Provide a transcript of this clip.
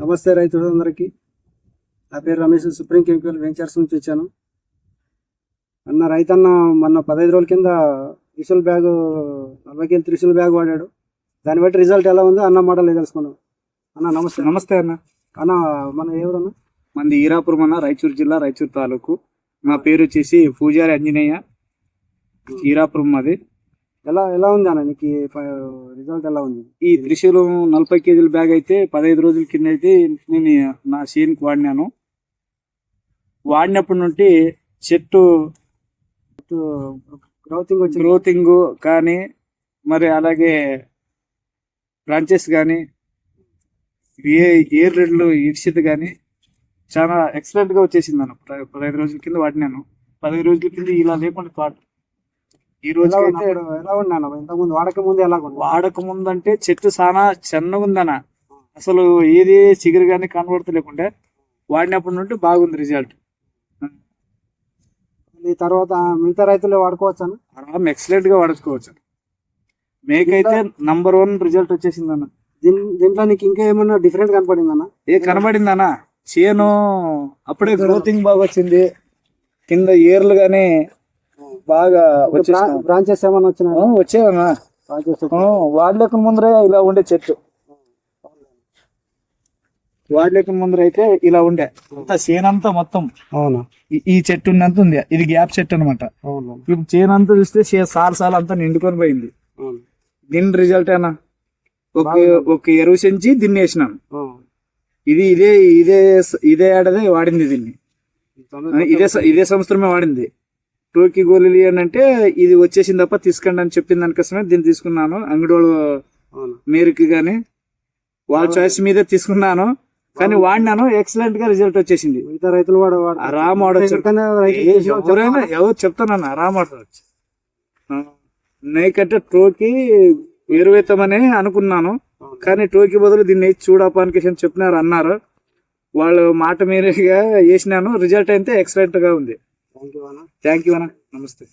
నమస్తే రైతులందరికీ. నా పేరు రమేష్ సుప్రీం కెమికల్ వెంచర్స్ నుంచి వచ్చాను. అన్న రైతన్న మొన్న పదహైదు రోజుల కింద త్రిశూల్ బ్యాగ్ నలభై కేజీ త్రిశూల్ బ్యాగ్ వాడాడు. దాన్ని బట్టి రిజల్ట్ ఎలా ఉందో అన్న మాటలు తెలుసుకున్నాం అన్న నమస్తే. నమస్తే అన్న. అన్న మన ఎవరన్నా? మంది ఈరాపురం అన్న రాయచూరు జిల్లా రాయచూరు తాలూకు. నా పేరు వచ్చేసి పూజారి అంజనేయ. ఈరాపురం మాది. ఎలా ఎలా ఉంది అన్న నీకు రిజల్ట్ ఎలా ఉంది? ఈ త్రిశూలం నలభై కేజీల బ్యాగ్ అయితే పదహైదు రోజుల కింద అయితే నేను నా సీన్కి వాడినాను. వాడినప్పటి నుండి చెట్టు గ్రోతింగ్ వచ్చి గ్రోతింగ్ కానీ మరి అలాగే బ్రాంచెస్ కానీ ఏ ఏర్ రెడ్లు ఇడిచిది కానీ చాలా ఎక్సలెంట్గా వచ్చేసింది అన్న. పదహైదు రోజుల కింద వాడినాను. పదహైదు రోజుల కింద ఇలా లేకుండా తోట ఈ రోజు ఎలా అయితే ఉన్నప్పుడు ఎలా ఉన్నా ఇంతకుముందు వాడక ముందు ఎలా వాడక ముందంటే చెట్టు చాలా చిన్నగా ఉందన్న. అసలు ఏది చిగురు కానీ కనబడతలేకుండే. వాడినప్పటి నుండి బాగుంది రిజల్ట్. ఈ తర్వాత మిగతా రైతులు వాడుకోవచ్చు? ఎక్సలెంట్గా వాడుకోవచ్చు. మేకైతే నంబర్ వన్ రిజల్ట్ వచ్చేసింది అన్న దీని దీంట్లో నీకు ఇంకా ఏమన్నా డిఫరెంట్ కనపడింది అన్న ఏ కనబడింది అన్న చేను అప్పుడే గ్రోతింగ్ బాగా వచ్చింది కింద ఏర్లు గానీ బాగా. బ్రాంచెస్ ఏమన్నా వచ్చినా వచ్చేవన్నా వాడలేక ముందరే ఇలా ఉండే చెట్టు. వాడలేక ముందర అయితే ఇలా ఉండే. అంతా చేనంతా మొత్తం. అవునా? ఈ- చెట్టు ఉన్నంత ఉంది. ఇది గ్యాప్ చెట్టు అనమాట ఇప్పుడు చేనంతా చూస్తే సాల్ సాల్ అంతా నిండుకొని పోయింది. దీని రిజల్ట్ ఏనా? ఒక ఒక ఎరువు సెంచి దీన్ని వేసినాను. ఇది ఇదే ఇదే ఇదే ఏడాది వాడింది దీన్ని. ఇదే ఇదే సంవత్సరమే వాడింది. టోకీ గోళీలు అంటే ఇది వచ్చేసింది తప్ప తీసుకోండి అని చెప్పిన దానికోసమే దీన్ని తీసుకున్నాను. అంగడోళ్ళు అవును. మేరకు గాని వాళ్ళ చాయిస్ మీదే తీసుకున్నాను. కానీ వాడినాను. ఎక్సలెంట్గా రిజల్ట్ వచ్చేసింది. మిగతా రైతులు వాడు ఎవరైనా ఎవరు చెప్తానన్న ఆరామ్ వాడవచ్చు నీకంటే టోకీ ఎరువేతామని అనుకున్నాను. కానీ టోకీ బదులు దీన్ని చూడపానికి చెప్పినారు అన్నారు. వాళ్ళు మాట మీరుగా వేసినాను. రిజల్ట్ అయితే ఎక్సలెంట్గా ఉంది. Thank you అన్న థ్యాంక్ యూ అన్న నమస్తే